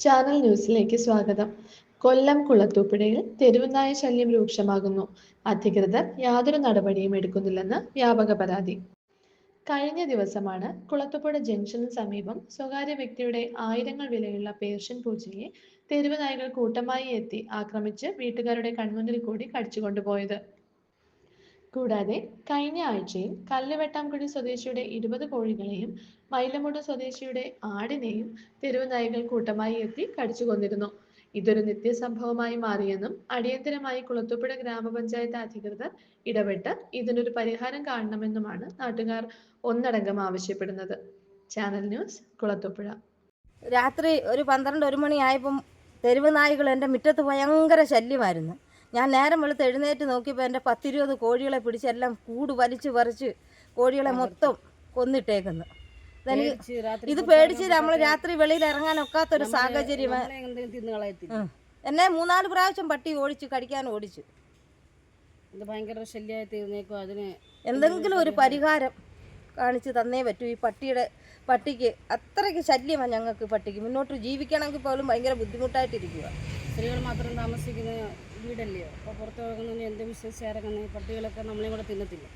Channel ന്യൂസിലേക്ക് സ്വാഗതം. കൊല്ലം കുളത്തൂപ്പുഴയിൽ തെരുവുനായ ശല്യം രൂക്ഷമാകുന്നു. അധികൃതർ യാതൊരു നടപടിയും എടുക്കുന്നില്ലെന്ന് വ്യാപക പരാതി. കഴിഞ്ഞ ദിവസമാണ് കുളത്തൂപ്പുഴ ജംഗ്ഷന് സമീപം സ്വകാര്യ വ്യക്തിയുടെ ആയിരങ്ങൾ വിലയുള്ള പേർഷ്യൻ പൂച്ചയെ തെരുവുനായകൾ കൂട്ടമായി എത്തി ആക്രമിച്ച് വീട്ടുകാരുടെ കൺമുന്നിൽ കൂടി കടിച്ചുകൊണ്ടുപോയത്. കൂടാതെ കഴിഞ്ഞ ആഴ്ചയിൽ കല്ലുവെട്ടാംകുഴി സ്വദേശിയുടെ ഇരുപത് കോഴികളെയും മൈലമുട് സ്വദേശിയുടെ ആടിനെയും തെരുവ് നായകൾ കൂട്ടമായി എത്തി കടിച്ചു കൊന്നിരുന്നു. ഇതൊരു നിത്യസംഭവമായി മാറിയെന്നും അടിയന്തരമായി കുളത്തൂപ്പുഴ ഗ്രാമപഞ്ചായത്ത് അധികൃതർ ഇടപെട്ട് ഇതിനൊരു പരിഹാരം കാണണമെന്നുമാണ് നാട്ടുകാർ ഒന്നടങ്കം ആവശ്യപ്പെടുന്നത്. Channel news Kulathupuzha. രാത്രി ഒരു പന്ത്രണ്ട് ഒരു മണിയായപ്പം തെരുവ് നായ്കൾ എന്റെ മുറ്റത്ത് ഭയങ്കര ശല്യമായിരുന്നു. ഞാൻ നേരം വെളുത്ത് എഴുന്നേറ്റ് നോക്കിയപ്പോൾ എന്റെ പത്തിരുപത് കോഴികളെ പിടിച്ചെല്ലാം കൂട് വലിച്ചു പറിച്ച് കോഴികളെ മൊത്തം കൊന്നിട്ടേക്കുന്നു. ഇത് പേടിച്ച് നമ്മൾ രാത്രി വെളിയിൽ ഇറങ്ങാനൊക്കാത്തൊരു സാഹചര്യം. എന്നെ മൂന്നാൽ പ്രാവശ്യം പട്ടി ഓടിച്ചു കടിക്കാൻ ഓടിച്ചു. ഇത് ഭയങ്കര ശല്യമായി തീർന്നേക്കും അതിന് എന്തെങ്കിലും ഒരു പരിഹാരം കാണിച്ച് തന്നേ പറ്റൂ. ഈ പട്ടിയുടെ പട്ടിക്ക് അത്രയ്ക്ക് ശല്യമാണ് ഞങ്ങൾക്ക് പട്ടിക്ക്. മുന്നോട്ട് ജീവിക്കണമെങ്കിൽ പോലും ഭയങ്കര ബുദ്ധിമുട്ടായിട്ടിരിക്കുക. സ്ത്രീകൾ മാത്രം താമസിക്കുന്ന വീടല്ലേ? അപ്പോൾ പുറത്ത് പോകുന്നതിന് എന്ത് വിശ്വസിച്ച് ഇറങ്ങുന്നത് പട്ടികളൊക്കെ നമ്മളെയും കൂടെ തിന്നത്തില്ല?